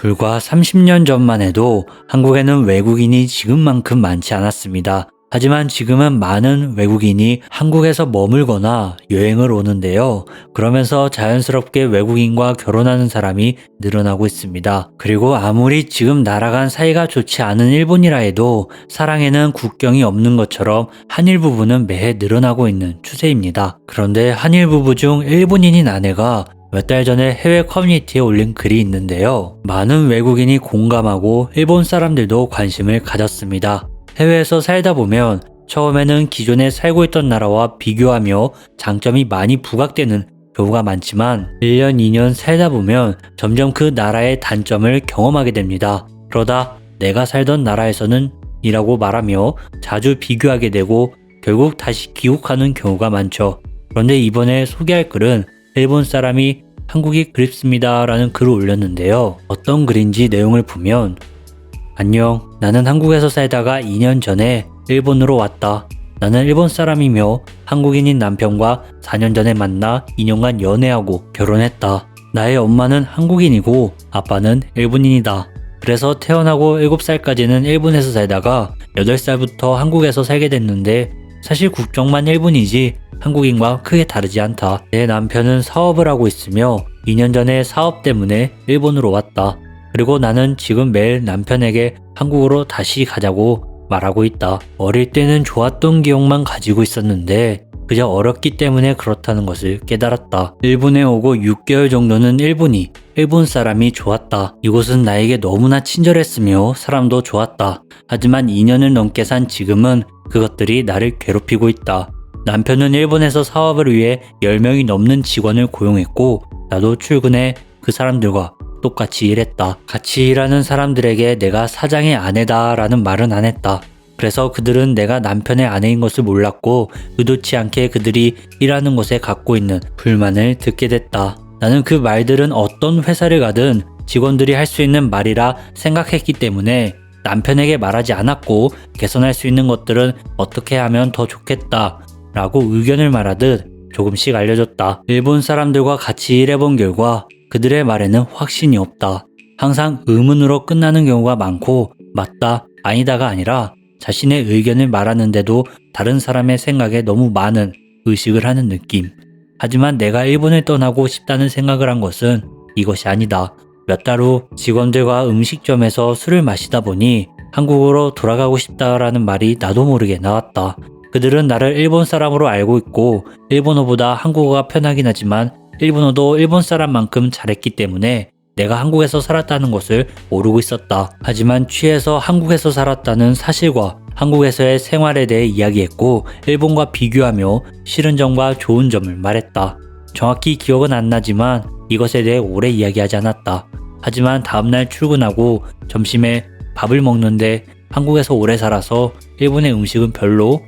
불과 30년 전만 해도 한국에는 외국인이 지금만큼 많지 않았습니다. 하지만 지금은 많은 외국인이 한국에서 머물거나 여행을 오는데요. 그러면서 자연스럽게 외국인과 결혼하는 사람이 늘어나고 있습니다. 그리고 아무리 지금 나라간 사이가 좋지 않은 일본이라 해도 사랑에는 국경이 없는 것처럼 한일 부부는 매해 늘어나고 있는 추세입니다. 그런데 한일 부부 중 일본인인 아내가 몇 달 전에 해외 커뮤니티에 올린 글이 있는데요. 많은 외국인이 공감하고 일본 사람들도 관심을 가졌습니다. 해외에서 살다 보면 처음에는 기존에 살고 있던 나라와 비교하며 장점이 많이 부각되는 경우가 많지만 1년, 2년 살다 보면 점점 그 나라의 단점을 경험하게 됩니다. 그러다 내가 살던 나라에서는 이라고 말하며 자주 비교하게 되고 결국 다시 기억하는 경우가 많죠. 그런데 이번에 소개할 글은 일본 사람이 한국이 그립습니다 라는 글을 올렸는데요. 어떤 글인지 내용을 보면 안녕. 나는 한국에서 살다가 2년 전에 일본으로 왔다. 나는 일본 사람이며 한국인인 남편과 4년 전에 만나 2년간 연애하고 결혼했다. 나의 엄마는 한국인이고 아빠는 일본인이다. 그래서 태어나고 7살까지는 일본에서 살다가 8살부터 한국에서 살게 됐는데 사실 국적만 일본이지 한국인과 크게 다르지 않다. 내 남편은 사업을 하고 있으며 2년 전에 사업 때문에 일본으로 왔다. 그리고 나는 지금 매일 남편에게 한국으로 다시 가자고 말하고 있다. 어릴 때는 좋았던 기억만 가지고 있었는데 그저 어렵기 때문에 그렇다는 것을 깨달았다. 일본에 오고 6개월 정도는 일본이, 일본 사람이 좋았다. 이곳은 나에게 너무나 친절했으며 사람도 좋았다. 하지만 2년을 넘게 산 지금은 그것들이 나를 괴롭히고 있다. 남편은 일본에서 사업을 위해 10명이 넘는 직원을 고용했고 나도 출근해 그 사람들과 똑같이 일했다. 같이 일하는 사람들에게 내가 사장의 아내다 라는 말은 안 했다. 그래서 그들은 내가 남편의 아내인 것을 몰랐고 의도치 않게 그들이 일하는 곳에 갖고 있는 불만을 듣게 됐다. 나는 그 말들은 어떤 회사를 가든 직원들이 할 수 있는 말이라 생각했기 때문에 남편에게 말하지 않았고 개선할 수 있는 것들은 어떻게 하면 더 좋겠다 라고 의견을 말하듯 조금씩 알려줬다. 일본 사람들과 같이 일해본 결과 그들의 말에는 확신이 없다. 항상 의문으로 끝나는 경우가 많고 맞다, 아니다가 아니라 자신의 의견을 말하는데도 다른 사람의 생각에 너무 많은 의식을 하는 느낌. 하지만 내가 일본을 떠나고 싶다는 생각을 한 것은 이것이 아니다. 몇 달 후 직원들과 음식점에서 술을 마시다 보니 한국으로 돌아가고 싶다라는 말이 나도 모르게 나왔다. 그들은 나를 일본 사람으로 알고 있고 일본어보다 한국어가 편하긴 하지만 일본어도 일본 사람만큼 잘했기 때문에 내가 한국에서 살았다는 것을 모르고 있었다. 하지만 취해서 한국에서 살았다는 사실과 한국에서의 생활에 대해 이야기했고 일본과 비교하며 싫은 점과 좋은 점을 말했다. 정확히 기억은 안 나지만 이것에 대해 오래 이야기하지 않았다. 하지만 다음날 출근하고 점심에 밥을 먹는데 한국에서 오래 살아서 일본의 음식은 별로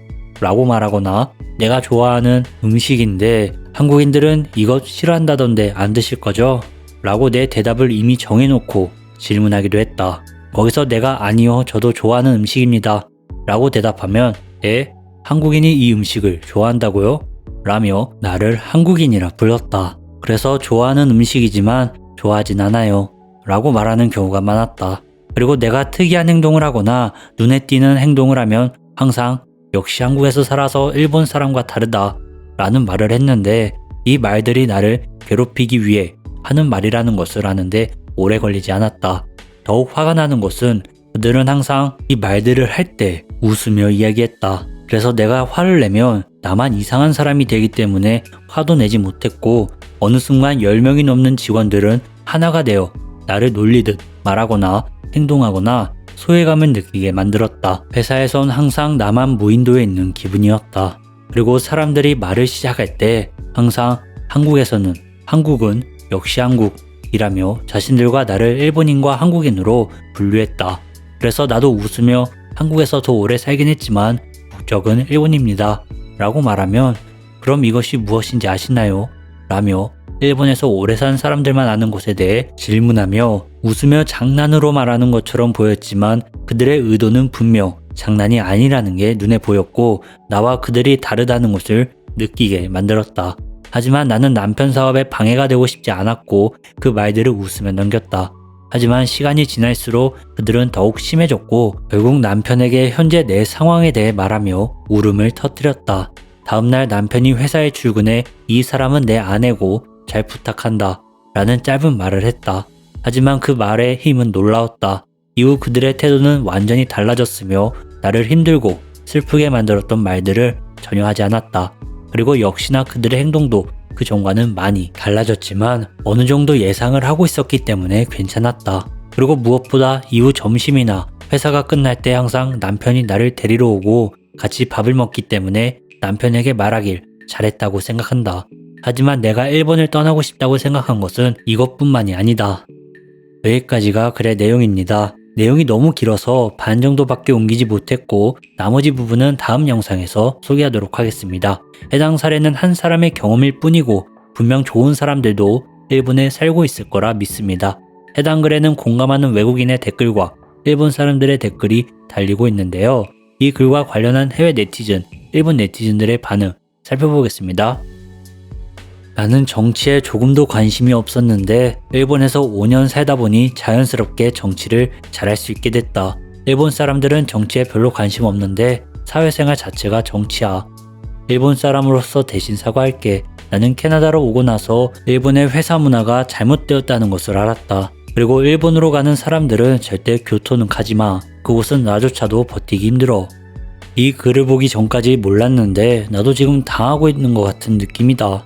라고 말하거나 내가 좋아하는 음식인데 한국인들은 이것 싫어한다던데 안 드실 거죠? 라고 내 대답을 이미 정해놓고 질문하기도 했다. 거기서 내가 아니요, 저도 좋아하는 음식입니다. 라고 대답하면, 예? 한국인이 이 음식을 좋아한다고요? 라며 나를 한국인이라 불렀다. 그래서 좋아하는 음식이지만 좋아하진 않아요. 라고 말하는 경우가 많았다. 그리고 내가 특이한 행동을 하거나 눈에 띄는 행동을 하면 항상 역시 한국에서 살아서 일본 사람과 다르다 라는 말을 했는데 이 말들이 나를 괴롭히기 위해 하는 말이라는 것을 아는데 오래 걸리지 않았다. 더욱 화가 나는 것은 그들은 항상 이 말들을 할 때 웃으며 이야기했다. 그래서 내가 화를 내면 나만 이상한 사람이 되기 때문에 화도 내지 못했고 어느 순간 10명이 넘는 직원들은 하나가 되어 나를 놀리듯 말하거나 행동하거나 소외감을 느끼게 만들었다. 회사에선 항상 나만 무인도에 있는 기분이었다. 그리고 사람들이 말을 시작할 때 항상 한국에서는 한국은 역시 한국이라며 자신들과 나를 일본인과 한국인으로 분류했다. 그래서 나도 웃으며 한국에서 더 오래 살긴 했지만 국적은 일본입니다. 라고 말하면 그럼 이것이 무엇인지 아시나요? 라며 일본에서 오래 산 사람들만 아는 곳에 대해 질문하며 웃으며 장난으로 말하는 것처럼 보였지만 그들의 의도는 분명 장난이 아니라는 게 눈에 보였고 나와 그들이 다르다는 것을 느끼게 만들었다. 하지만 나는 남편 사업에 방해가 되고 싶지 않았고 그 말들을 웃으며 넘겼다. 하지만 시간이 지날수록 그들은 더욱 심해졌고 결국 남편에게 현재 내 상황에 대해 말하며 울음을 터뜨렸다. 다음날 남편이 회사에 출근해 이 사람은 내 아내고 잘 부탁한다. 라는 짧은 말을 했다. 하지만 그 말의 힘은 놀라웠다. 이후 그들의 태도는 완전히 달라졌으며 나를 힘들고 슬프게 만들었던 말들을 전혀 하지 않았다. 그리고 역시나 그들의 행동도 그 전과는 많이 달라졌지만 어느 정도 예상을 하고 있었기 때문에 괜찮았다. 그리고 무엇보다 이후 점심이나 회사가 끝날 때 항상 남편이 나를 데리러 오고 같이 밥을 먹기 때문에 남편에게 말하길 잘했다고 생각한다. 하지만 내가 일본을 떠나고 싶다고 생각한 것은 이것뿐만이 아니다. 여기까지가 글의 내용입니다. 내용이 너무 길어서 반 정도밖에 옮기지 못했고 나머지 부분은 다음 영상에서 소개하도록 하겠습니다. 해당 사례는 한 사람의 경험일 뿐이고 분명 좋은 사람들도 일본에 살고 있을 거라 믿습니다. 해당 글에는 공감하는 외국인의 댓글과 일본 사람들의 댓글이 달리고 있는데요. 이 글과 관련한 해외 네티즌, 일본 네티즌들의 반응 살펴보겠습니다. 나는 정치에 조금도 관심이 없었는데 일본에서 5년 살다 보니 자연스럽게 정치를 잘할 수 있게 됐다. 일본 사람들은 정치에 별로 관심 없는데 사회생활 자체가 정치야. 일본 사람으로서 대신 사과할게. 나는 캐나다로 오고 나서 일본의 회사 문화가 잘못되었다는 것을 알았다. 그리고 일본으로 가는 사람들은 절대 교토는 가지 마. 그곳은 나조차도 버티기 힘들어. 이 글을 보기 전까지 몰랐는데 나도 지금 당하고 있는 것 같은 느낌이다.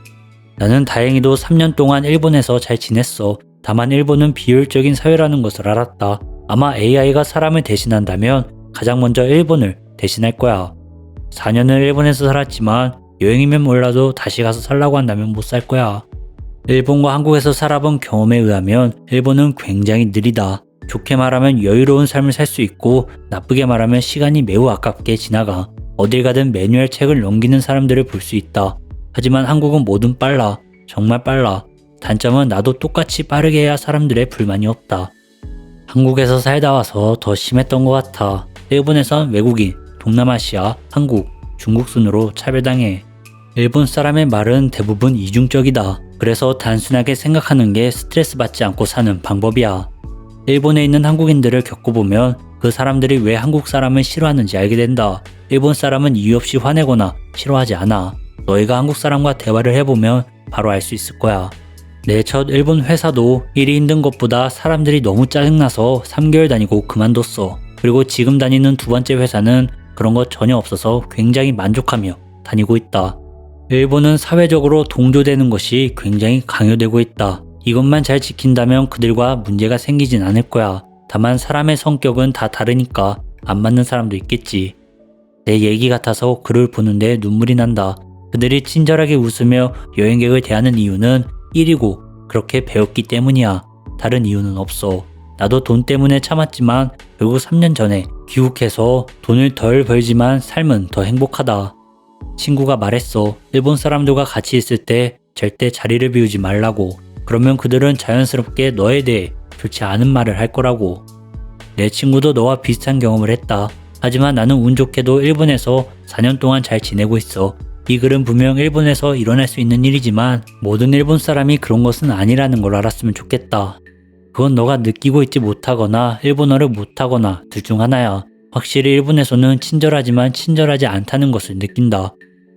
나는 다행히도 3년 동안 일본에서 잘 지냈어. 다만 일본은 비효율적인 사회라는 것을 알았다. 아마 AI가 사람을 대신한다면 가장 먼저 일본을 대신할 거야. 4년을 일본에서 살았지만 여행이면 몰라도 다시 가서 살라고 한다면 못 살 거야. 일본과 한국에서 살아본 경험에 의하면 일본은 굉장히 느리다. 좋게 말하면 여유로운 삶을 살 수 있고 나쁘게 말하면 시간이 매우 아깝게 지나가. 어딜 가든 매뉴얼 책을 넘기는 사람들을 볼 수 있다. 하지만 한국은 뭐든 빨라. 정말 빨라. 단점은 나도 똑같이 빠르게 해야 사람들의 불만이 없다. 한국에서 살다 와서 더 심했던 것 같아. 일본에선 외국인, 동남아시아, 한국, 중국 순으로 차별당해. 일본 사람의 말은 대부분 이중적이다. 그래서 단순하게 생각하는 게 스트레스 받지 않고 사는 방법이야. 일본에 있는 한국인들을 겪어보면 그 사람들이 왜 한국 사람을 싫어하는지 알게 된다. 일본 사람은 이유 없이 화내거나 싫어하지 않아. 너희가 한국 사람과 대화를 해보면 바로 알 수 있을 거야. 내 첫 일본 회사도 일이 힘든 것보다 사람들이 너무 짜증나서 3개월 다니고 그만뒀어. 그리고 지금 다니는 두 번째 회사는 그런 것 전혀 없어서 굉장히 만족하며 다니고 있다. 일본은 사회적으로 동조되는 것이 굉장히 강요되고 있다. 이것만 잘 지킨다면 그들과 문제가 생기진 않을 거야. 다만 사람의 성격은 다 다르니까 안 맞는 사람도 있겠지. 내 얘기 같아서 글을 보는데 눈물이 난다. 그들이 친절하게 웃으며 여행객을 대하는 이유는 일이고 그렇게 배웠기 때문이야. 다른 이유는 없어. 나도 돈 때문에 참았지만 결국 3년 전에 귀국해서 돈을 덜 벌지만 삶은 더 행복하다. 친구가 말했어. 일본 사람들과 같이 있을 때 절대 자리를 비우지 말라고. 그러면 그들은 자연스럽게 너에 대해 좋지 않은 말을 할 거라고. 내 친구도 너와 비슷한 경험을 했다. 하지만 나는 운 좋게도 일본에서 4년 동안 잘 지내고 있어. 이 글은 분명 일본에서 일어날 수 있는 일이지만 모든 일본 사람이 그런 것은 아니라는 걸 알았으면 좋겠다. 그건 너가 느끼고 있지 못하거나 일본어를 못하거나 둘 중 하나야. 확실히 일본에서는 친절하지만 친절하지 않다는 것을 느낀다.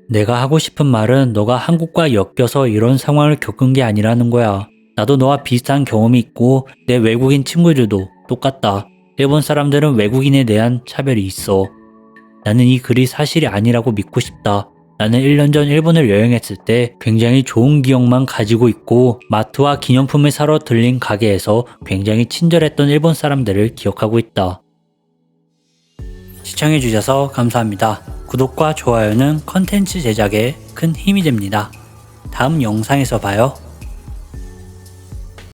내가 하고 싶은 말은 너가 한국과 엮여서 이런 상황을 겪은 게 아니라는 거야. 나도 너와 비슷한 경험이 있고 내 외국인 친구들도 똑같다. 일본 사람들은 외국인에 대한 차별이 있어. 나는 이 글이 사실이 아니라고 믿고 싶다. 나는 1년 전 일본을 여행했을 때 굉장히 좋은 기억만 가지고 있고 마트와 기념품을 사러 들린 가게에서 굉장히 친절했던 일본 사람들을 기억하고 있다. 시청해주셔서 감사합니다. 구독과 좋아요는 컨텐츠 제작에 큰 힘이 됩니다. 다음 영상에서 봐요.